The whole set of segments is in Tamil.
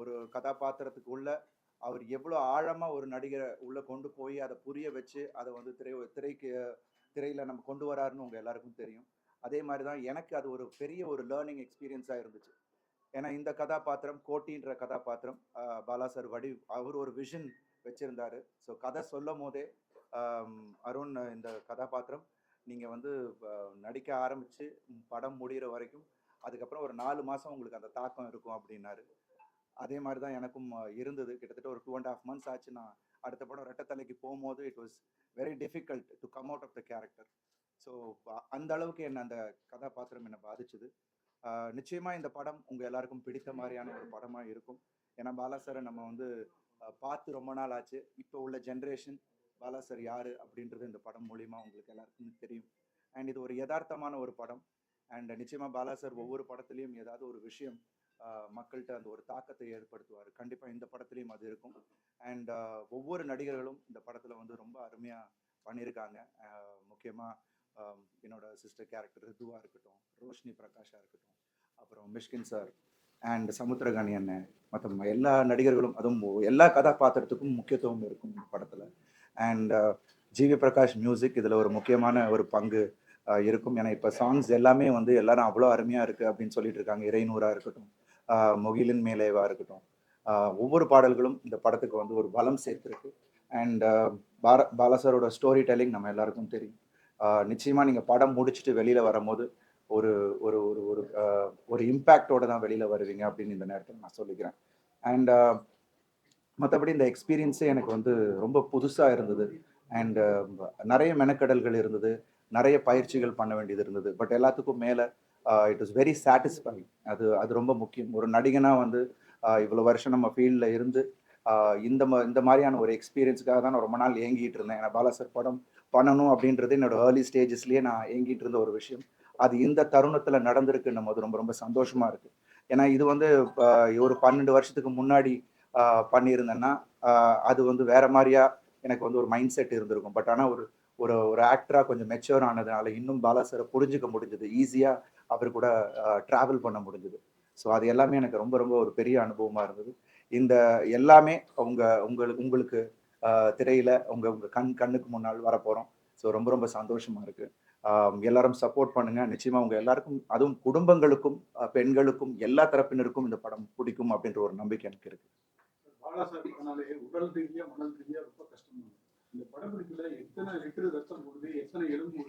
ஒரு கதாபாத்திரத்துக்கு உள்ள அவர் எவ்வளோ ஆழமாக ஒரு நடிகரை உள்ளே கொண்டு போய் அதை புரிய வச்சு அதை வந்து திரை திரைக்கு திரையில் நம்ம கொண்டு வராருன்னு உங்கள் எல்லாருக்கும் தெரியும். அதே மாதிரி தான் எனக்கு அது ஒரு பெரிய ஒரு லேர்னிங் எக்ஸ்பீரியன்ஸாக இருந்துச்சு. ஏன்னா இந்த கதாபாத்திரம் கோட்டின்ற கதாபாத்திரம் பாலா சார் வடி அவர் ஒரு விஷன் வச்சுருந்தாரு. ஸோ கதை சொல்லும் போதே அருண் இந்த கதாபாத்திரம் நீங்கள் வந்து நடிக்க ஆரம்பித்து படம் முடிகிற வரைக்கும் அதுக்கப்புறம் ஒரு நாலு மாதம் உங்களுக்கு அந்த தாக்கம் இருக்கும் அப்படின்னாரு. அதே மாதிரி தான் எனக்கும் இருந்தது. கிட்டத்தட்ட ஒரு டூ அண்ட் ஹாஃப் மந்த்ஸ் ஆச்சு நான் அடுத்த படம் ரெட்டத்தலைக்கு போகும்போது it was very difficult to come out of the character so அந்த அளவுக்கு என்ன அந்த கதாபாத்திரம் என்னை பாதிச்சுது. நிச்சயமாக இந்த படம் உங்கள் எல்லாருக்கும் பிடித்த மாதிரியான ஒரு படமாக இருக்கும். ஏன்னா பாலா சாரை நம்ம வந்து பார்த்து ரொம்ப நாள் ஆச்சு. இப்போ உள்ள ஜென்ரேஷன் பாலா சார் யார் அப்படின்றது இந்த படம் மூலியமாக உங்களுக்கு எல்லாருக்குமே தெரியும். அண்ட் இது ஒரு யதார்த்தமான ஒரு படம். அண்ட் நிச்சயமாக பாலா சார் ஒவ்வொரு படத்துலையும் ஏதாவது ஒரு விஷயம் மக்கள்கிட்ட அந்த ஒரு தாக்கத்தை ஏற்படுத்துவார். கண்டிப்பாக இந்த படத்துலையும் அது இருக்கும். அண்ட் ஒவ்வொரு நடிகர்களும் இந்த படத்தில் வந்து ரொம்ப அருமையாக பண்ணியிருக்காங்க. முக்கியமாக என்னோட சிஸ்டர் கேரக்டர் ரிதுவாக இருக்கட்டும் ரோஷினி பிரகாஷாக இருக்கட்டும் அப்புறம் மிஷ்கின் சார் அண்ட் சமுத்திரகாணி அண்ணன் மற்ற எல்லா நடிகர்களும் அதுவும் எல்லா கதாபாத்திரத்துக்கும் முக்கியத்துவம் இருக்கும் இந்த படத்தில். அண்ட் ஜிவி பிரகாஷ் மியூசிக் இதில் ஒரு முக்கியமான ஒரு பங்கு இருக்கும். ஏன்னா இப்போ சாங்ஸ் எல்லாமே வந்து எல்லாரும் அவ்வளோ அருமையாக இருக்குது அப்படின்னு சொல்லிட்டு இருக்காங்க. இறைநூறாக இருக்கட்டும் முகிலின் மேலேவா இருக்கட்டும். ஒவ்வொரு பாடல்களும் இந்த படத்துக்கு வந்து ஒரு பலம் சேர்த்துருக்கு. அண்ட் பார பாலாசாரோட ஸ்டோரி டெல்லிங் நம்ம எல்லாருக்கும் தெரியும். நிச்சயமாக நீங்கள் படம் முடிச்சுட்டு வெளியில் வரும்போது ஒரு ஒரு ஒரு ஒரு ஒரு இம்பேக்டோட தான் வெளியில் வருவீங்க அப்படின்னு இந்த நேரத்தில் நான் சொல்லிக்கிறேன். அண்ட் மற்றபடி இந்த எக்ஸ்பீரியன்ஸே எனக்கு வந்து ரொம்ப புதுசாக இருந்தது. அண்ட் நிறைய மெனக்கடல்கள் இருந்தது. நிறைய பயிற்சிகள் பண்ண வேண்டியது இருந்தது. பட் எல்லாத்துக்கும் மேலே இட் இஸ் வெரி சாட்டிஸ்ஃபைங் அது அது ரொம்ப முக்கியம். ஒரு நடிகனா வந்து uh, இவ்வளோ வருஷம் நம்ம ஃபீல்டில் இருந்து uh, இந்த மா இந்த மாதிரியான ஒரு எக்ஸ்பீரியன்ஸுக்காக தான் நான் ரொம்ப நாள் ஏங்கிட்டு இருந்தேன். ஏன்னா பாலாசர் படம் பண்ணணும் அப்படின்றது என்னோட ஏர்லி ஸ்டேஜஸ்லேயே நான் ஏங்கிட்டு இருந்த ஒரு விஷயம். அது இந்த தருணத்துல நடந்திருக்குன்னும் போது ரொம்ப ரொம்ப சந்தோஷமாக இருக்குது ஏன்னா இது வந்து uh, ஒரு பன்னெண்டு வருஷத்துக்கு முன்னாடி பண்ணியிருந்தேன்னா அது வந்து வேற மாதிரியா எனக்கு வந்து ஒரு மைண்ட் செட் இருந்திருக்கும். பட் ஆனால் ஒரு ஒரு ஒரு ஆக்டராக கொஞ்சம் மெச்சூர் ஆனதுனால இன்னும் பாலாசரை புரிஞ்சுக்க முடிஞ்சது. ஈஸியாக அவர் கூட டிராவல் பண்ண முடிஞ்சது. ஸோ அது எல்லாமே எனக்கு ரொம்ப ரொம்ப ஒரு பெரிய அனுபவமாக இருந்தது. இந்த எல்லாமே அவங்க உங்களுக்கு உங்களுக்கு திரையில் திரையில உங்க உங்க கண் கண்ணுக்கு முன்னால் வரப்போறோம். ஸோ ரொம்ப ரொம்ப சந்தோஷமா இருக்கு. எல்லாரும் சப்போர்ட் பண்ணுங்க. நிச்சயமா உங்க எல்லாருக்கும் அதுவும் குடும்பங்களுக்கும் பெண்களுக்கும் எல்லா தரப்பினருக்கும் இந்த படம் பிடிக்கும் அப்படின்ற ஒரு நம்பிக்கை எனக்கு இருக்கு. உடல் ரீதியா மனல் ரீதியா ரொம்ப கஷ்டம் இந்த எத்தனை லிட்டர் ரத்தம் போடுது? எத்தனை எலும்பு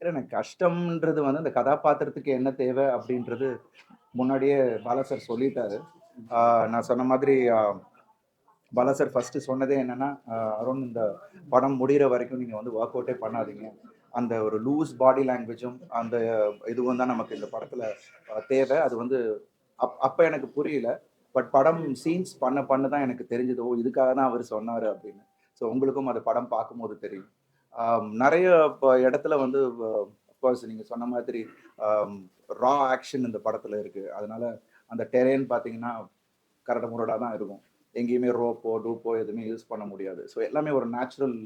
என்ன எனக்கு கஷ்டம்ன்றது வந்து அந்த கதாபாத்திரத்துக்கு என்ன தேவை அப்படின்றது முன்னாடியே பாலா சார் சொல்லிட்டாரு நான் சொன்ன மாதிரி ஆஹ் பாலா சார் ஃபர்ஸ்ட் சொன்னதே என்னன்னா அருண் இந்த படம் முடிகிற வரைக்கும் நீங்க வந்து ஒர்க் அவுட்டே பண்ணாதீங்க. அந்த ஒரு லூஸ் பாடி லாங்குவேஜும் அந்த இதுவும் தான் நமக்கு இந்த படத்துல தேவை. அது வந்து அப் அப்போ எனக்கு புரியல. பட் படம் சீன்ஸ் பண்ண பண்ண தான் எனக்கு தெரிஞ்சது. ஓ இதுக்காக தான் அவர் சொன்னார் அப்படின்னு. ஸோ உங்களுக்கும் அது படம் பார்க்கும்போது தெரியும். நிறைய இப்போ இடத்துல வந்து அஃப்கோர்ஸ் நீங்கள் சொன்ன மாதிரி ரா ஆக்ஷன் இந்த படத்தில் இருக்குது அதனால அந்த டெரேன் பார்த்தீங்கன்னா கரடு முரடாக தான் இருக்கும். எங்கேயுமே ரோப்போ டூப்போ எதுவுமே யூஸ் பண்ண முடியாது. ஸோ எல்லாமே ஒரு நேச்சுரல்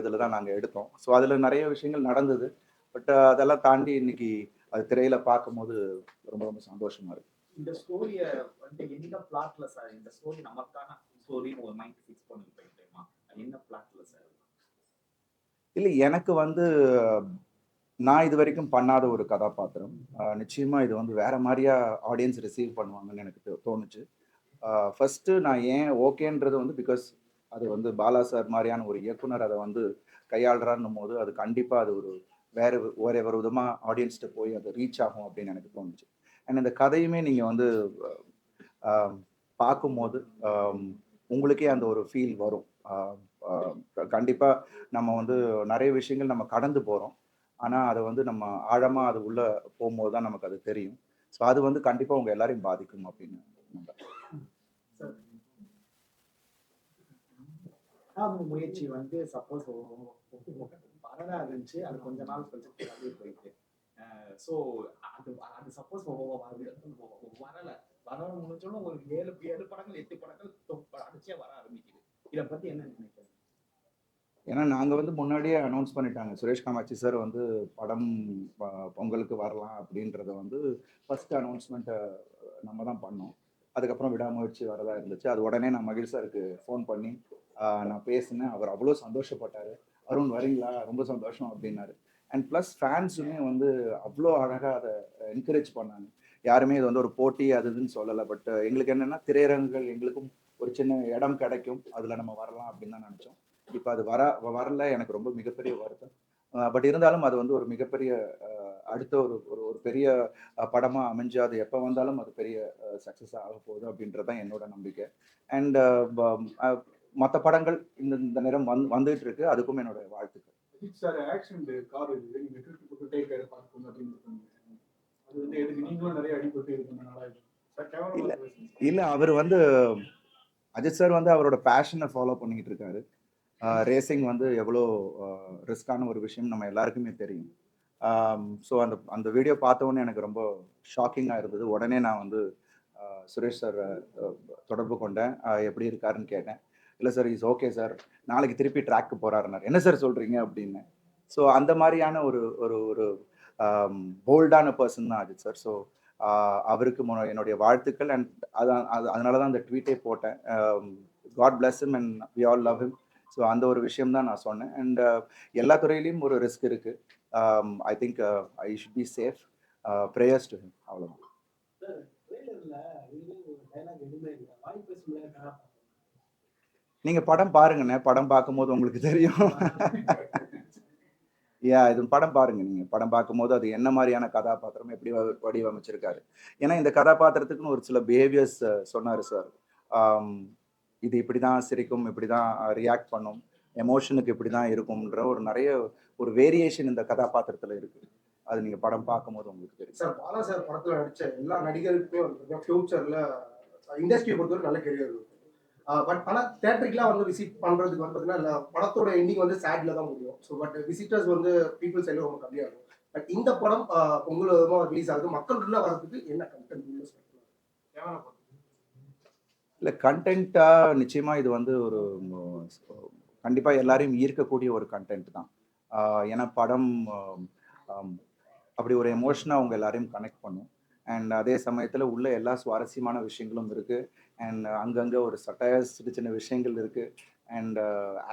இதில் தான் நாங்கள் எடுத்தோம். ஸோ அதில் நிறைய விஷயங்கள் நடந்தது. பட் அதெல்லாம் தாண்டி இன்னைக்கு அது திரையில பார்க்கும்போது ரொம்ப ரொம்ப சந்தோஷமா இருக்கு. இந்த ஸ்டோரியை வந்து என்ன பிளாட்ல சார் இந்த ஸ்டோரி நமக்கான ஸ்டோரின்னு ஒரு மைண்ட் ஃபிக்ஸ் பண்ணி போயிட்டேமா என்ன பிளாட்ல சார் இல்லை எனக்கு வந்து நான் இது வரைக்கும் பண்ணாத ஒரு கதாபாத்திரம். நிச்சயமாக இது வந்து வேற மாதிரியா ஆடியன்ஸ் ரிசீவ் பண்ணுவாங்கன்னு எனக்கு தோ- தோணுச்சு. ஃபர்ஸ்ட் நான் ஏன் ஓகேன்றது வந்து பிகாஸ் அது வந்து பாலா சார் மாதிரியான ஒரு இயக்குனர் அதை வந்து கையாளுறான்னும் போது அது கண்டிப்பாக அது ஒரு வேற ஒரு- ஒரு விதமாக ஆடியன்ஸ்கிட்ட போய் அது ரீச் ஆகும் அப்படின்னு எனக்கு தோணுச்சு. அண்ட் இந்த கதையுமே நீங்கள் வந்து பார்க்கும்போது உங்களுக்கே அந்த ஒரு ஃபீல் வரும். கண்டிப்பாக நம்ம வந்து நிறைய விஷயங்கள் நம்ம கடந்து போகிறோம் ஆனால் அதை வந்து நம்ம ஆழமாக அது உள்ளே போகும்போது தான் நமக்கு அது தெரியும். ஸோ அது வந்து கண்டிப்பாக உங்கள் எல்லாரையும் பாதிக்கும் அப்படின்னு நம்புறேன். முயற்சி வந்து சப்போஸ் வரதா இருந்துச்சு அது கொஞ்ச நாள் கொஞ்சம் தள்ளி போயிட்டு. ஸோ அது அது சப்போஸ் வரல வர முடிஞ்சோன்னு ஒரு ஏழு ஏழு படங்கள் எட்டு படங்கள் அடிச்சே வர ஆரம்பிக்குது. இதை பத்தி என்ன நினைக்கிறேன் ஏன்னா நாங்கள் வந்து முன்னாடியே அனௌன்ஸ் பண்ணிட்டாங்க. சுரேஷ் காமாட்சி சார் வந்து படம் ப- பொங்கலுக்கு வரலாம் அப்படின்றத வந்து ஃபர்ஸ்ட் அனௌன்ஸ்மெண்ட்டை நம்ம தான் பண்ணோம். அதுக்கப்புறம் விடாமுயற்சி வரதா இருந்துச்சு. அது உடனே நான் மகிழ் சாருக்கு ஃபோன் பண்ணி நான் பேசினேன். அவர் அவ்வளோ சந்தோஷப்பட்டார். அருண் வரீங்களா? ரொம்ப சந்தோஷம் அப்படின்னாரு. அண்ட் ப்ளஸ் ஃபேன்ஸுமே வந்து அவ்வளோ அழகாக அதை என்கரேஜ் பண்ணாங்க. யாருமே இது வந்து ஒரு போட்டி அது இதுன்னு சொல்லலை. பட் எங்களுக்கு என்னென்னா திரையரங்குகள் எங்களுக்கும் ஒரு சின்ன இடம் கிடைக்கும். அதில் நம்ம வரலாம் அப்படின்னு தான் நினச்சோம். இப்போ அது வர வரல. எனக்கு ரொம்ப மிகப்பெரிய வருத்தம். பட் இருந்தாலும் அது வந்து ஒரு மிகப்பெரிய அடுத்த ஒரு ஒரு ஒரு பெரிய படமாக அமைஞ்சு அது எப்போ வந்தாலும் அது பெரிய சக்ஸஸ் ஆக போகுது அப்படின்றது தான் என்னோட நம்பிக்கை. அண்ட் மற்ற படங்கள் இந்த இந்த நேரம் வந்து வந்துட்டு இருக்கு அதுக்கும் என்னோட வாழ்த்துக்கள். சார் ஆக்ஷன் கார் பார்க்கணும் அப்படின்னு சொன்னீங்க அது வந்து எதுக்கு? நீங்களும் நிறைய அடிபட்டு இல்ல. கேமரா இல்லை அவர் வந்து அஜித் சார் வந்து அவரோட பேஷனை ஃபாலோ பண்ணிக்கிட்டு இருக்காரு. ரேசிங் வந்து எவ்வளோ ரிஸ்கான ஒரு விஷயம் நம்ம எல்லாருக்குமே தெரியும். ஸோ அந்த அந்த வீடியோ பார்த்தோன்னே எனக்கு ரொம்ப ஷாக்கிங்காக இருந்தது. உடனே நான் வந்து சுரேஷ் சார் தொடர்பு கொண்டேன். எப்படி இருக்காருன்னு கேட்டேன். இல்லை சார் இஸ் ஓகே சார் நாளைக்கு திருப்பி ட்ராக்கு போகிறாருனார் என்ன சார் சொல்கிறீங்க அப்படின்னு. ஸோ அந்த மாதிரியான ஒரு ஒரு ஒரு போல்டான பர்சன் தான் அஜித் சார் ஸோ அவருக்கு என்னுடைய வாழ்த்துக்கள். அண்ட் அதான் அது அதனால தான் அந்த ட்வீட்டே போட்டேன். God bless and we all love him so அந்த ஒரு விஷயம் தான் நான் சொன்னேன். அண்ட் எல்லா துறையிலையும் ஒரு ரிஸ்க் இருக்கு. I think I should be safe prayers to him அவ்வளோதான் நீங்கள் படம் பாருங்கண்ணே. படம் பார்க்கும்போது உங்களுக்கு தெரியும். யா இது படம் பாருங்க நீங்கள் படம் பார்க்கும்போது அது என்ன மாதிரியான கதாபாத்திரம் எப்படி வடிவமைச்சிருக்காரு. ஏன்னா இந்த கதாபாத்திரத்துக்குன்னு ஒரு சில பிஹேவியர்ஸ் சொன்னார் சார் இது இப்படி தான் சிரிக்கும் இப்படி தான் ரியாக்ட் பண்ணும் எமோஷனுக்கு இப்படி தான் இருக்கும்ன்ற ஒரு நிறைய ஒரு வேரியேஷன் இந்த கதாபாத்திரத்தில் இருக்குது அது நீங்கள் படம் பார்க்கும்போது உங்களுக்கு தெரியும். சார் பாலா சார் படத்துல நடிச்ச எல்லா நடிகருக்குமே ஃபியூச்சர்ல இண்டஸ்ட்ரியை பொறுத்தவரை நல்ல கெரியர் இருக்கு. பட் ஆனால் தேட்டருக்குலாம் வந்து விசிட் பண்றதுக்கு வந்து பார்த்தீங்கன்னா இல்ல, படத்தோட எண்டிங் வந்து சேட்ல தான் முடியும். ஸோ பட் விசிட்டர்ஸ் வந்து பீப்புள்ஸ் எல்லாம் ரொம்ப கம்மியாக இருக்கும். பட் இந்த படம் பொங்கல் விதமாக ரிலீஸ் ஆகுது. மக்கள் உள்ள வரதுக்கு என்ன கண்டென்ட் கேமரா இல்லை கண்டென்ட்டாக நிச்சயமாக இது வந்து ஒரு கண்டிப்பாக எல்லாரையும் ஈர்க்கக்கூடிய ஒரு கண்டென்ட் தான். ஏன்னா படம் அப்படி ஒரு எமோஷனாக அவங்க எல்லாரையும் கனெக்ட் பண்ணும். அண்ட் அதே சமயத்தில் உள்ள எல்லா சுவாரஸ்யமான விஷயங்களும் இருக்குது அண்ட் அங்கங்கே ஒரு சட்டைய சின்ன சின்ன விஷயங்கள் இருக்குது அண்ட்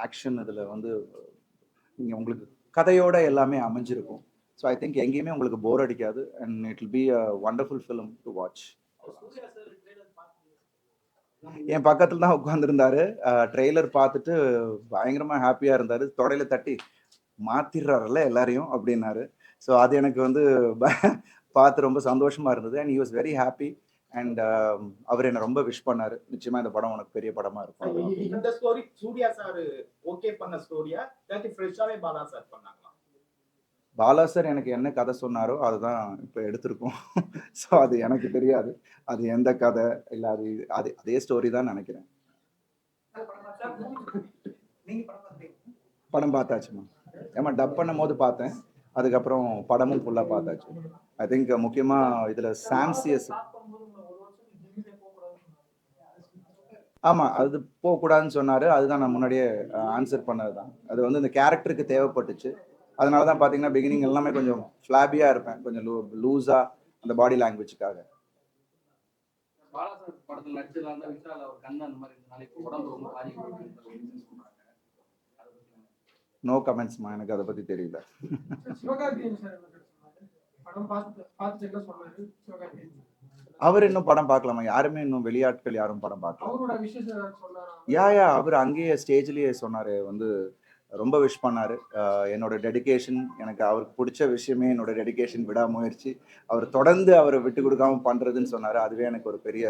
ஆக்ஷன் இதில் வந்து நீங்கள் உங்களுக்கு கதையோட எல்லாமே அமைஞ்சிருக்கும். ஸோ ஐ திங்க் எங்கேயுமே உங்களுக்கு போர் அடிக்காது. And it will be a wonderful film to watch Suriya sir trailer பார்த்து என் பக்கத்துல தான் உட்காந்துருந்தாரு ட்ரெய்லர் பார்த்துட்டு பயங்கரமா ஹாப்பியா இருந்தாரு. தொடையில தட்டி மாத்திடுறாருல்ல எல்லாரையும் அப்படின்னாரு. ஸோ அது எனக்கு வந்து பார்த்து ரொம்ப சந்தோஷமா இருந்தது. And you was very happy and அவர் என்ன ரொம்ப விஷ் பண்ணாரு. நிச்சயமா இந்த படம் உனக்கு பெரிய படமா இருக்கும். இந்த ஸ்டோரி சூர்யா சார் ஓகே பண்ண ஸ்டோரியா இல்லாட்டி ஃப்ரெஷ்ஷாவே பாலா சார் பண்ணாங்க பாலா சார் எனக்கு என்ன கதை சொன்னாரோ அதுதான் இப்போ எடுத்திருக்கோம். ஸோ அது எனக்கு தெரியாது. அது எந்த கதை? இல்லை அது அது அதே ஸ்டோரி தான் நினைக்கிறேன். படம் பார்த்தாச்சுமா? ஏமா டப் பண்ணும் போது பார்த்தேன். அதுக்கப்புறம் படமும் ஃபுல்லாக பார்த்தாச்சு. ஐ திங்க் முக்கியமாக இதில் சாம்சியஸ் ஆமாம் அது போகக்கூடாதுன்னு சொன்னார். அதுதான் நான் முன்னாடியே ஆன்சர் பண்ணது தான் அது வந்து இந்த கேரக்டருக்கு தேவைப்பட்டுச்சு. அதனால தான் பார்த்தீங்கன்னா பிகினிங் எல்லாமே கொஞ்சம் ஃப்ளாபியாக இருப்பேன். கொஞ்சம் லூ லூஸாக அந்த பாடி லாங்குவேஜுக்காக நோ கமெண்ட்ஸ்மா எனக்கு அதை பற்றி தெரியல. அவர் இன்னும் படம் பார்க்கலாமா யாருமே இன்னும் வெளியாட்கள் யாரும் படம் பார்க்கல. யா யா அவர் அங்கேயே ஸ்டேஜ்லயே சொன்னாரு. வந்து ரொம்ப விஷ் பண்ணார். என்னோட டெடிக்கேஷன் எனக்கு அவருக்கு பிடிச்ச விஷயமே என்னோட டெடிக்கேஷன் விடாமுயற்சி அவர் தொடர்ந்து அவரை விட்டு கொடுக்காம பண்ணுறதுன்னு சொன்னார். அதுவே எனக்கு ஒரு பெரிய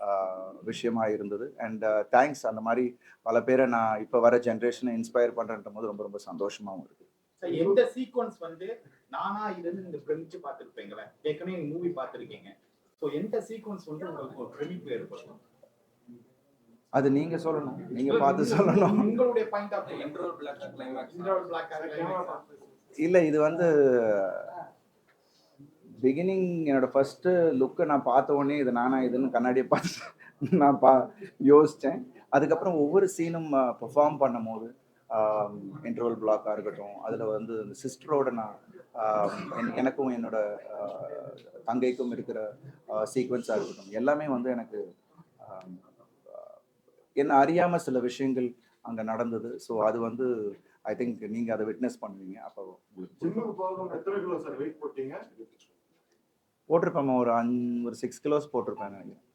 ஆஹ் விஷயமா இருந்தது. அண்ட் தேங்க்ஸ் அந்த மாதிரி பல பேரை நான் இப்போ வர ஜென்ரேஷனை இன்ஸ்பயர் பண்ணுறன்ற போது ரொம்ப ரொம்ப சந்தோஷமாகவும் இருக்குது எந்த சீக்வன்ஸ் வந்து நானா இருந்து இந்த பிரமிச்சு பார்த்துருப்பீங்களே? ஏற்கனவே மூவி பார்த்துருக்கீங்க. ஸோ எந்த சீக்வன்ஸ் வந்து உங்களுக்கு ஒரு பிரமிப்பு ஏற்படும் அது நீங்க சொல்லணும். நீங்க பார்த்து சொல்லணும். உங்களுடைய point of view இன்ட்ரோல் block climax interval block camera பார்த்து இல்லை இது வந்து பிகினிங் என்னோட ஃபர்ஸ்ட் லுக்கை நான் பார்த்த உடனே இது நானா இதுன்னு கண்ணாடியை பார்த்து நான் பா யோசித்தேன் அதுக்கப்புறம் ஒவ்வொரு சீனும் பெர்ஃபார்ம் பண்ணும்போது இன்டர்வல் பிளாக்காக இருக்கட்டும் அதில் வந்து இந்த சிஸ்டரோட நான் எனக்கும் என்னோட தங்கைக்கும் இருக்கிற சீக்வன்ஸாக இருக்கட்டும் எல்லாமே வந்து எனக்கு என்ன அறியாமல் சில விஷயங்கள் அங்கே நடந்தது. ஸோ அது வந்து ஐ திங்க் நீங்கள் அதை விட்னஸ் பண்ணுவீங்க. அப்போ போட்டிருப்பேன் ஒரு அஞ் ஒரு சிக்ஸ் கிலோஸ் போட்டிருப்பேன் நினைக்கிறேன்.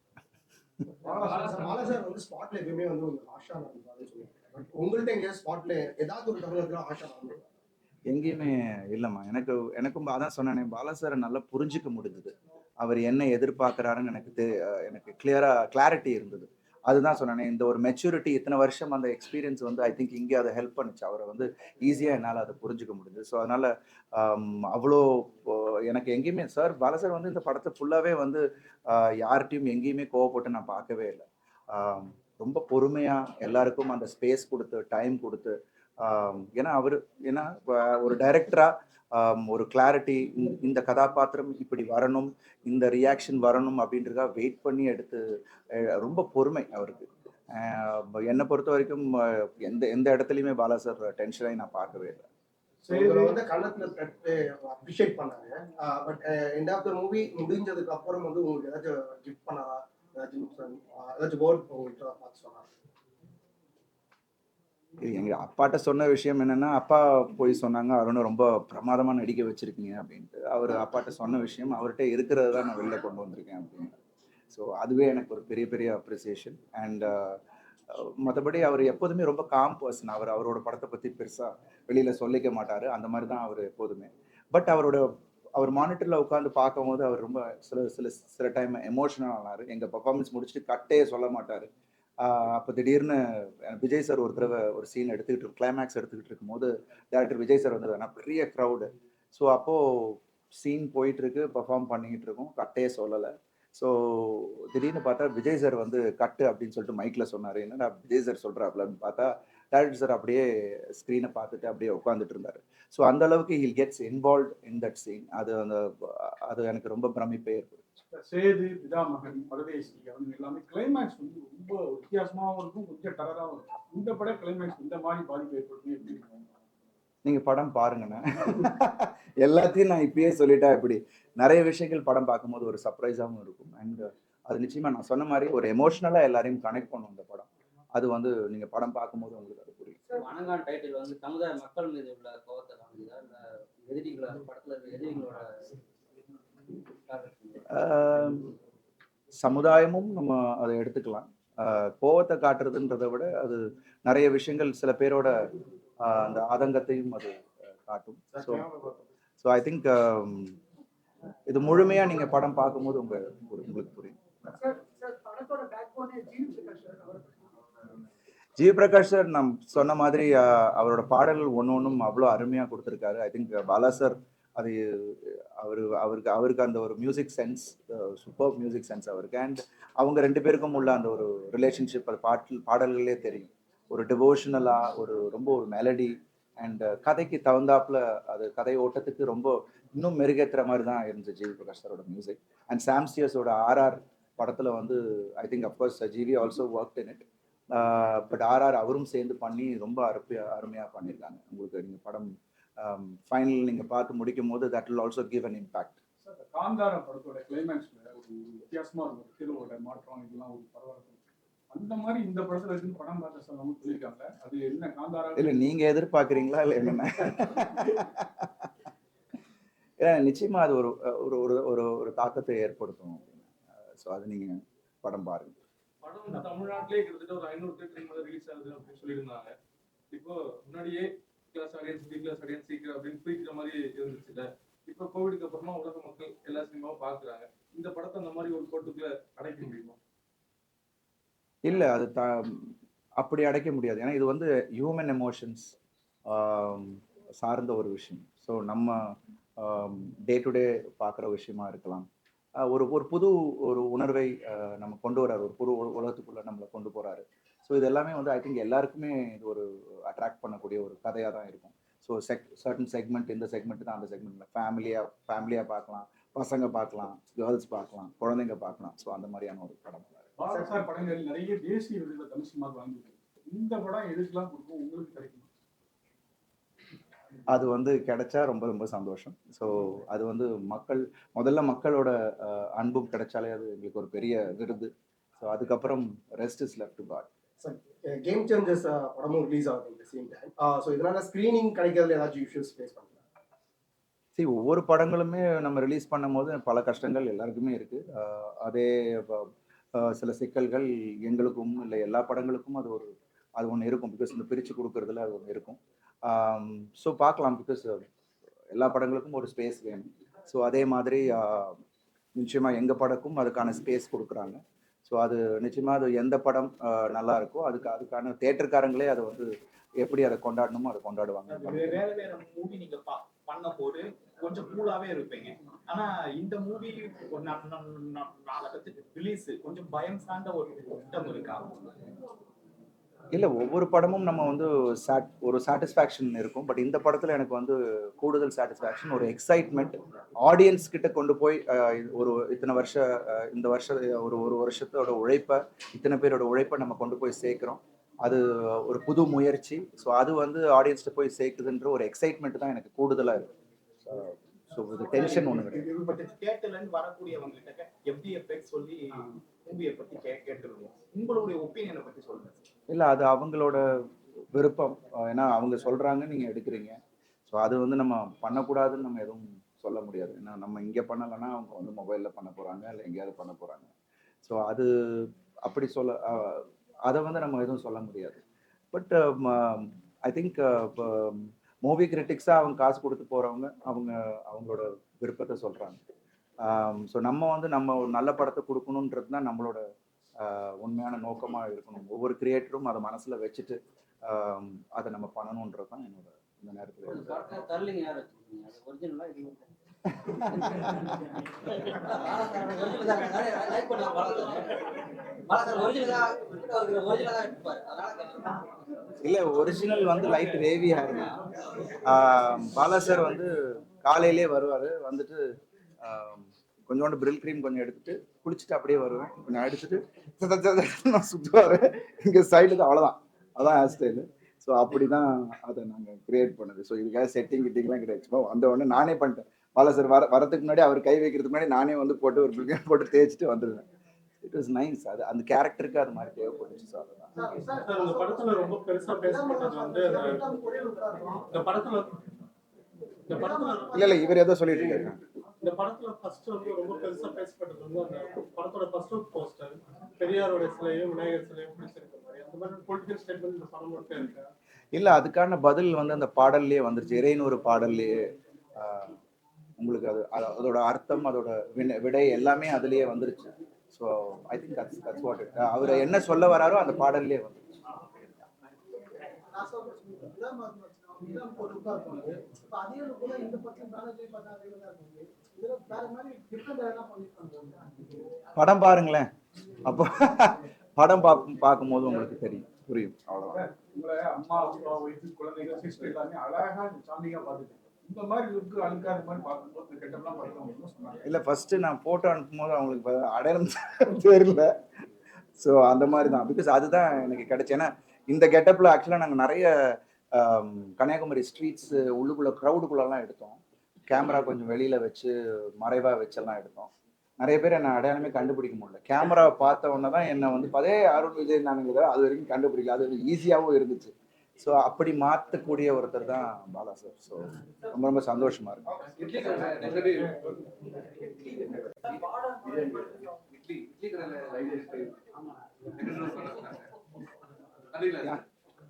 எங்கேயுமே இல்லைம்மா. எனக்கு எனக்கும் அதான் சொன்னேனே பாலா சாரை நல்லா புரிஞ்சுக்க முடிஞ்சது. அவர் என்ன எதிர்பார்க்குறாருன்னு எனக்கு எனக்கு கிளியராக கிளாரிட்டி இருந்தது. அதுதான் சொன்னேனே இந்த ஒரு மெச்சூரிட்டி இத்தனை வருஷம் அந்த எக்ஸ்பீரியன்ஸ் வந்து ஐ திங்க் இங்கே அதை ஹெல்ப் பண்ணுச்சு. அவரை வந்து ஈஸியாக என்னால் அதை புரிஞ்சுக்க முடிஞ்சது. ஸோ அதனால் அவ்வளோ எனக்கு எங்கேயுமே சார் பாலசர் வந்து இந்த படத்தை ஃபுல்லாகவே வந்து யார்கிட்டையும் எங்கேயுமே கோவப்பட்டு நான் பார்க்கவே இல்லை. ரொம்ப பொறுமையாக எல்லாருக்கும் அந்த ஸ்பேஸ் கொடுத்து டைம் கொடுத்து ஏன்னா அவர் ஏன்னா ஒரு டைரக்டராக ஒரு கிளாரிட்டி இந்த கதாபாத்திரம் இப்படி வரணும் இந்த ரியாக்ஷன் வரணும் அப்படின்றதா வெயிட் பண்ணி எடுத்து ரொம்ப பொறுமை அவருக்கு. அஹ், என்னை பொறுத்த வரைக்கும் எந்த எந்த இடத்துலையுமே பாலா சார் டென்ஷனாகி நான் பார்க்கவே இல்லை. வந்து கன்னத்துல தட்டு அப்ரிஷியேட் பண்ணாரு but end of the movie முடிஞ்சதுக்கு அப்புறம் வந்து உங்களுக்கு ஏதாச்சும் கிஃப்ட் பண்ணாரா? ஏதாச்சும் ஆஹ் ஏதாச்சும் வேர்ட் உங்கள்கிட்ட பார்த்து சொன்னாரா? இது எங்க அப்பாட்ட சொன்ன விஷயம் என்னன்னா அப்பா போய் சொன்னாங்க அருணை ரொம்ப பிரமாதமா நடிக்க வச்சிருக்கீங்க அப்படின்ட்டு. அவர் அப்பாட்ட சொன்ன விஷயம் அவர்கிட்ட இருக்கிறது தான் நான் வெளில கொண்டு வந்திருக்கேன் அப்படின்னு ஸோ அதுவே எனக்கு ஒரு பெரிய பெரிய அப்ரிசியேஷன் அண்ட் மற்றபடி அவர் எப்போதுமே ரொம்ப காம் பர்சன் அவர் அவரோட படத்தை பற்றி பெருசாக வெளியில் சொல்லிக்க மாட்டார். அந்த மாதிரி தான் அவர் எப்போதுமே. பட் அவரோட அவர் மானிட்டரில் உட்காந்து பார்க்கும்போது அவர் ரொம்ப சில சில சில டைம் எமோஷனல் ஆனார். எங்கள் பர்ஃபார்மன்ஸ் முடிச்சுட்டு கட்டே சொல்ல மாட்டார். அப்போ திடீர்னு விஜய் சார் ஒரு தடவை ஒரு சீன் எடுத்துக்கிட்டு கிளைமேக்ஸ் எடுத்துக்கிட்டு இருக்கும்போது டேரக்டர் விஜய் சார் வந்தது ஆனால் பெரிய க்ரௌடு ஸோ அப்போது சீன் போயிட்டுருக்கு பர்ஃபார்ம் பெர்ஃபார்ம் பண்ணிக்கிட்டு இருக்கோம் கட்டே சொல்லலை. ஸோ திடீர்னு பார்த்தா விஜய் சார் வந்து கட்டு அப்படின்னு சொல்லிட்டு மைக்கில் சொன்னார். என்னடா விஜய் சார் சொல்கிறாப்புலன்னு பார்த்தா டேரக்டர் சார் அப்படியே ஸ்க்ரீனை பார்த்துட்டு அப்படியே உட்காந்துட்டு இருந்தார். ஸோ அந்த அளவுக்கு he gets involve in that scene அது அந்த அது எனக்கு ரொம்ப பிரமிப்பே ஏற்படும் சேது பிதாமகன் பரதேசி அவங்க எல்லாமே கிளைமேக்ஸ் வந்து ரொம்ப வித்தியாசமாகவும் இருக்கும் கொஞ்சம் டரராகவும் இருக்கும். இந்த படம் கிளைமேக்ஸ் இந்த மாதிரி பாதிப்பு ஏற்படுத்தும் எப்படி? நீங்க படம் பாருங்கண்ணே எல்லாத்தையும் நான் இப்பயே சொல்லிட்டா இப்படி நிறைய விஷயங்கள் படம் பார்க்கும்போது ஒரு சர்ப்ரைஸாகவும் இருக்கும். அண்ட் அது நிச்சயமா நான் சொன்ன மாதிரி ஒரு எமோஷனலா எல்லாரையும் கனெக்ட் பண்ணும் இந்த படம். அது வந்து நீங்க படம் பார்க்கும்போது உங்களுக்கு அது புரியும். வணங்கான் டைட்டில் வந்து சமுதாய மக்கள் மீது உள்ள கோவத்தை காமிக்குதா இல்ல எதிரிகள படத்துல எதிரிகளோட சமுதாயமும் நம்ம அதை எடுத்துக்கலாம். கோவத்தை காட்டுறதுன்றதை விட அது நிறைய விஷயங்கள் சில பேரோட அந்த ஆதங்கத்தையும் அது காட்டும். ஸோ ஸோ ஐ திங்க் இது முழுமையா நீங்க படம் பார்க்கும்போது உங்க உங்களுக்கு புரியும் சார் சார் படத்தோட பேக் போனே ஜீவி பிரகாஷ் சார் அவர் ஜி பிரகாஷ் சார் நம் சொன்ன மாதிரி அவரோட பாடல்கள் ஒன்று ஒன்றும் அவ்வளோ அருமையாக கொடுத்துருக்காரு. ஐ திங்க் பாலா சார் அது அவர் அவருக்கு அவருக்கு அந்த ஒரு music sense super music sense அவருக்கு. அண்ட் அவங்க ரெண்டு பேருக்கும் உள்ள அந்த ஒரு ரிலேஷன்ஷிப் அது பாட்டில் பாடல்களே தெரியும். ஒரு டிவோஷனலாக ஒரு ரொம்ப ஒரு மெலடி அண்ட் கதைக்கு தகுந்தாப்புல அது கதை ஓட்டத்துக்கு ரொம்ப இன்னும் மெருகேற்றுற மாதிரி தான் இருந்துச்சு ஜிவி பிரகாஷ் சாரோட மியூசிக் அண்ட் சாம்சியஸோட ஆர்ஆர் படத்தில் வந்து I think of course G V also work in it but R R அவரும் சேர்ந்து பண்ணி ரொம்ப அருமையா அருமையாக பண்ணியிருக்காங்க. உங்களுக்கு நீங்கள் படம் ஃபைனல் நீங்கள் பார்த்து முடிக்கும் போது that will also give an impact Kantara படத்தோட கிளைமேக்ஸ்ல ஒரு வித்தியாசமா இருக்கும். ஹீரோவோட மாற்றம் இதெல்லாம் ஒரு பரவாயில்ல அந்த மாதிரி இந்த படத்துல இருந்து படம் பார்த்த சொல்லவும் சொல்லியிருக்காங்க அது என்ன காந்தாரா? இல்லை நீங்கள் எதிர்பார்க்குறீங்களா இல்லை என்னென்ன? ஏன்னா நிச்சயமா அது ஒரு ஒரு ஒரு ஒரு தாக்கத்தை ஏற்படுத்தும் ஸோ அது நீங்கள் படம் பாருங்க. படம் தமிழ்நாட்டிலே கிட்டத்தட்ட ஒரு ஐநூறு தேட்டர் மேல ரிலீஸ் ஆகுது அப்படின்னு சொல்லியிருந்தாங்க. இப்போ முன்னாடியே class audience B class audience சீக்கிரம் அப்படின்னு பிரிக்கிற மாதிரி இருந்துச்சுல்ல. இப்போ கோவிடுக்கு அப்புறமா உலக மக்கள் எல்லா சினிமாவும் பாக்குறாங்க இந்த படத்தை அந்த மாதிரி ஒரு கோட்டுக்குள்ள அடைக்க முடியுமா? இல்லை அது த அப்படி அடைக்க முடியாது. ஏன்னா இது வந்து ஹியூமன் எமோஷன்ஸ் சார்ந்த ஒரு விஷயம். ஸோ நம்ம டே டு டே பார்க்குற விஷயமா இருக்கலாம். ஒரு ஒரு புது ஒரு உணர்வை நம்ம கொண்டு வராரு ஒரு புது உலகத்துக்குள்ளே நம்மளை கொண்டு போகிறாரு ஸோ இது எல்லாமே வந்து ஐ திங்க் எல்லாருக்குமே இது ஒரு அட்ராக்ட் பண்ணக்கூடிய ஒரு கதையாக தான் இருக்கும். ஸோ செக் சர்டன் செக்மெண்ட் இந்த செக்மெண்ட் தான் அந்த செக்மெண்ட் ஃபேமிலியாக ஃபேமிலியாக பார்க்கலாம். பசங்க பார்க்கலாம். கேர்ள்ஸ் பார்க்கலாம். குழந்தைங்க பார்க்கலாம். ஸோ அந்த மாதிரியான ஒரு படம். படங்கள் நிறைய தேசிய விருதுகளை தமிழ் சினிமாவுக்கு வாங்கியிருக்கு இந்த படம் எதுக்கெல்லாம் கொடுக்கும்? உங்களுக்கு கிடைக்கும்? அது வந்து கிடைச்சா ரொம்ப ரொம்ப சந்தோஷம். ஸோ அது வந்து மக்கள் முதல்ல மக்களோட அன்பும் கிடைச்சாலே அது எங்களுக்கு ஒரு பெரிய விருது. ஸோ அதுக்கப்புறம் rest is left to God game changers படமும் ரிலீஸ் ஆகுது இந்த சேம் டைம் ஸோ இதனால ஸ்க்ரீனிங் கிடைக்கிறதுல ஏதாச்சும் இஷ்யூஸ் ஃபேஸ் பண்ணுறேன் சரி ஒவ்வொரு படங்களுமே நம்ம ரிலீஸ் பண்ணும்போது பல கஷ்டங்கள் எல்லாருக்குமே இருக்கு. ஆஹ் அதே சில சிக்கல்கள் எங்களுக்கும் இல்லை எல்லா படங்களுக்கும் அது ஒரு அது ஒன்று இருக்கும். பிகாஸ் இந்த பிரித்து கொடுக்கறதுல அது ஒன்று இருக்கும். ஸோ பார்க்கலாம் பிகாஸ் எல்லா படங்களுக்கும் ஒரு ஸ்பேஸ் வேணும் ஸோ அதே மாதிரி நிச்சயமாக நிச்சயமா எங்கள் படக்கும் அதுக்கான ஸ்பேஸ் கொடுக்குறாங்க ஸோ அது நிச்சயமா அது எந்த படம் நல்லா இருக்கோ அதுக்கு அதுக்கான தேட்டருக்காரங்களே அதை வந்து எப்படி அதை கொண்டாடணுமோ அதை கொண்டாடுவாங்க வேற வேற மூவி நீங்க பண்ண போது கொஞ்சம் கூலாவே இருப்பீங்க ஆனா இந்த மூவி ரிலீஸ் கொஞ்சம் பயம் சார்ந்த ஒரு திட்டம் இருக்கா இல்லை ஒவ்வொரு படமும் நம்ம வந்து சாட் ஒரு சாட்டிஸ்ஃபேக்ஷன் இருக்கும். பட் இந்த படத்தில் எனக்கு வந்து கூடுதல் சாட்டிஸ்ஃபேக்ஷன் ஒரு எக்ஸைட்மெண்ட் ஆடியன்ஸ் கிட்ட கொண்டு போய் ஒரு இத்தனை வருஷ இந்த வருஷ ஒரு ஒரு வருஷத்தோட உழைப்பை இத்தனை பேரோட உழைப்பை நம்ம கொண்டு போய் சேர்க்குறோம். அது ஒரு புது முயற்சி. ஸோ அது வந்து ஆடியன்ஸ்கிட்ட போய் சேர்க்குதுன்ற ஒரு எக்ஸைட்மெண்ட் தான் எனக்கு கூடுதலாக இருக்குது ஸோ இது டென்ஷன் ஒன்று கிடையாது. பட் தியேட்டர்ல இருந்து வரக்கூடியவங்க கிட்ட எப்படி எஃபெக்ட் சொல்லி மூவியை பத்தி கே கேட்டுருவோம். உங்களுடைய ஒப்பீனியனை பத்தி சொல்லுங்க. இல்லை அது அவங்களோட விருப்பம். ஏன்னா அவங்க சொல்கிறாங்க நீங்கள் எடுக்கிறீங்க. ஸோ அது வந்து நம்ம பண்ணக்கூடாதுன்னு நம்ம எதுவும் சொல்ல முடியாது. ஏன்னா நம்ம இங்கே பண்ணலைன்னா அவங்க வந்து மொபைலில் பண்ண போகிறாங்க இல்லை எங்கேயாவது பண்ண போகிறாங்க ஸோ அது அப்படி சொல்ல அதை வந்து நம்ம எதுவும் சொல்ல முடியாது. பட் ஐ திங்க் மூவி கிரிட்டிக்ஸாக அவங்க காசு கொடுத்து போகிறவங்க அவங்க அவங்களோட விருப்பத்தை சொல்கிறாங்க ஸோ நம்ம வந்து நம்ம ஒரு நல்ல படத்தை கொடுக்கணுன்றது தான் நம்மளோட உண்மையான நோக்கமாக இருக்கணும் ஒவ்வொரு கிரியேட்டரும் அதை மனசில் வச்சுட்டு அதை நம்ம பண்ணணுன்றது தான் என்னோட இந்த நேரத்தில் ஒரிஜினலா இல்லை ஒரிஜினல் வந்து லைட் வேவி இருக்கும் பாலா சார் வந்து காலையிலே வருவார். வந்துட்டு கொஞ்சோண்டு பிரில் க்ரீம் கொஞ்சம் எடுத்துட்டு குளிச்சுட்டு அப்படியே வருவேன். கொஞ்சம் அடிச்சுட்டு நான் சுற்றுவார் இங்கே சைடுக்கு அவ்வளோதான் அதான் ஹேர் ஸ்டைலு ஸோ அப்படி தான் அதை நாங்கள் கிரியேட் பண்ணது. ஸோ இதுக்காக செட்டிங் கிட்டிங்லாம் கிடையாது. சும்மா வந்த உடனே நானே பண்ணிட்டேன். பாலா சார் வர வரதுக்கு முன்னாடி அவர் கை வைக்கிறதுக்கு முன்னாடி நானே வந்து போட்டு ஒரு பிரில் போட்டு தேய்ச்சிட்டு வந்துடுவேன் இட் வாஸ் நைஸ் அது அந்த கேரக்டருக்கு அது மாதிரி தேவைப்பட்டுச்சு. ஸோ அதுதான் சார் இந்த படத்துல ரொம்ப பெருசா பேசப்பட்டது வந்து இந்த படத்துல இந்த படத்துல இல்லை இல்லை இவர் ஏதோ சொல்லிட்டு இருக்காரு. இந்த படத்துல ஃபர்ஸ்ட் வந்து ரொம்ப பெருசா பேசப்பட்டது வந்து அந்த படத்தோட ஃபர்ஸ்ட் லுக் போஸ்டர் பெரியாரோட சிலையும் விநாயகர் சிலையும் பிடிச்சிருக்க மாதிரி. அந்த மாதிரி பொலிட்டிக்கல் ஸ்டேட்மெண்ட் இந்த படம் மட்டும் இருக்கா? இல்ல அதுக்கான பதில் வந்து அந்த பாடல்லையே வந்துருச்சு. இறைநூறு பாடல்லையே ஆஹ், உங்களுக்கு அது அது- அதோட அர்த்தம் அதோட விடை எல்லாமே அதுலயே வந்துருச்சு. So I think that's that's what it அவர் என்ன சொல்ல வராரோ அந்த பாடல்லே வந்து படம் பாருங்களேன். அப்போ படம் பார்க்கும் பார்க்கும்போது உங்களுக்கு தெரியும் புரியும். அவ்வளோதான் அம்மா அப்பா ஒய்ஃபு குழந்தைங்க சிஸ்டர் எல்லாமே அழகா சாமியா பார்த்துட்டேன் இந்த மாதிரி இருக்கு அழுக்கா மாதிரி பார்க்கும்போது இந்த கெட்டப்லாம் சொன்னாங்க. இல்ல ஃபர்ஸ்ட் நான் போட்டோ அனுப்பும்போது அவங்களுக்கு அடையாளம் தெரியல. ஸோ அந்த மாதிரி தான். பிகாஸ் அதுதான் எனக்கு கிடைச்சு. ஏன்னா இந்த கெட்டப்ல ஆக்சுவலாக நாங்கள் நிறைய கன்னியாகுமரி ஸ்ட்ரீட்ஸ் உள்ளுக்குள்ள க்ரௌடுக்குள்ளெல்லாம் எடுத்தோம். கேமரா கொஞ்சம் வெளியில வச்சு மறைவாக வச்செல்லாம் எடுத்தோம். நிறைய பேர் என்ன அடையாளமே கண்டுபிடிக்க முடியல. கேமரா பார்த்த உடனே தான் என்னை வந்து பதே அருண் விஜய் நானுங்க அது வரைக்கும் கண்டுபிடிக்கல. அது ஈஸியாகவும் இருந்துச்சு. ஸோ அப்படி மாற்றக்கூடிய ஒருத்தர் தான் பாலா சார் ஸோ ரொம்ப ரொம்ப சந்தோஷமா இருக்கு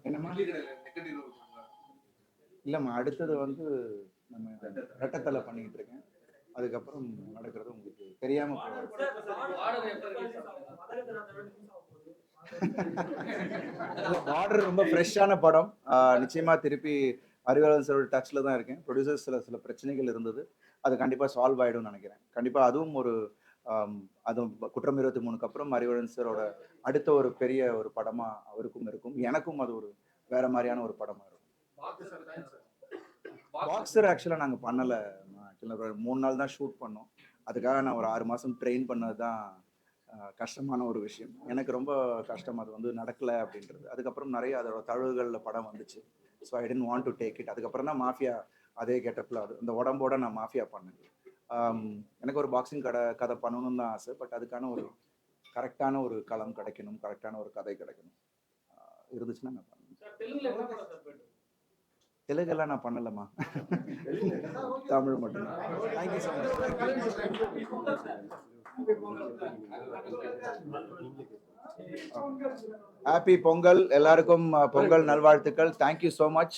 என்னம்மா இல்லைம்மா அடுத்தது வந்து நம்ம ரெட்டத்தலை பண்ணிக்கிட்டு இருக்கேன் அதுக்கப்புறம் நடக்கிறது உங்களுக்கு தெரியாம பார்டர் ரொம்ப ஃப்ரெஷ்ஷான படம். நிச்சயமா திருப்பி அறிவாளன் சாரோட டச்சில் தான் இருக்கேன். ப்ரொடியூசர்ஸ் சில சில பிரச்சனைகள் இருந்தது. அது கண்டிப்பாக சால்வ் ஆகிடும்னு நினைக்கிறேன். கண்டிப்பாக அதுவும் ஒரு அதுவும் குற்றம் இருபத்தி மூணுக்கு அப்புறம் அறிவாளன் சாரோட அடுத்த ஒரு பெரிய ஒரு படமா அவருக்கும் இருக்கும். எனக்கும் அது ஒரு வேற மாதிரியான ஒரு படமா இருக்கும். பாக்ஸர் ஆக்சுவலாக நாங்கள் பண்ணலை. ஆக்சுவலாக மூணு நாள் தான் ஷூட் பண்ணோம். அதுக்காக நான் ஒரு ஆறு மாதம் ட்ரெயின் பண்ணது தான் கஷ்டமான ஒரு விஷயம். எனக்கு ரொம்ப கஷ்டம் அது வந்து நடக்கலை அப்படின்றது. அதுக்கப்புறம் நிறைய அதோட தழுவுகளில் படம் வந்துச்சு. So I didn't want to take it அதுக்கப்புறம் தான் மாஃபியா அதே கெட்டப்பில் அது இந்த உடம்போட நான் மாஃபியா பண்ணேன். எனக்கு ஒரு பாக்ஸிங் கடை கதை பண்ணணும்னு தான் ஆசை. பட் அதுக்கான ஒரு கரெக்டான ஒரு களம் கிடைக்கணும். கரெக்டான ஒரு கதை கிடைக்கணும். இருந்துச்சுன்னா நான் பண்ணுவேன் சார் தெலுங்குல என்ன படம் சார் போயிட்டு தெலுங்கெல்லாம் நான் பண்ணலம்மா. தமிழ் மட்டும். Thank you so much happy Pongal எல்லாருக்கும் பொங்கல் நல்வாழ்த்துக்கள். தேங்க்யூ ஸோ மச்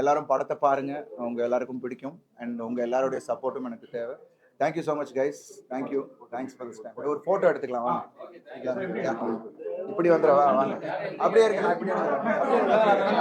எல்லாரும் படத்தை பாருங்க. உங்க எல்லாருக்கும் பிடிக்கும். அண்ட் உங்க எல்லாருடைய சப்போர்ட்டும் எனக்கு தேவை. Thank you so much guys thank you thanks for this time ஒரு ஃபோட்டோ எடுத்துக்கலாம் வாங்க. இப்படி வந்துடுவா? வாங்க. அப்படியே இருக்கு பின்னாடி.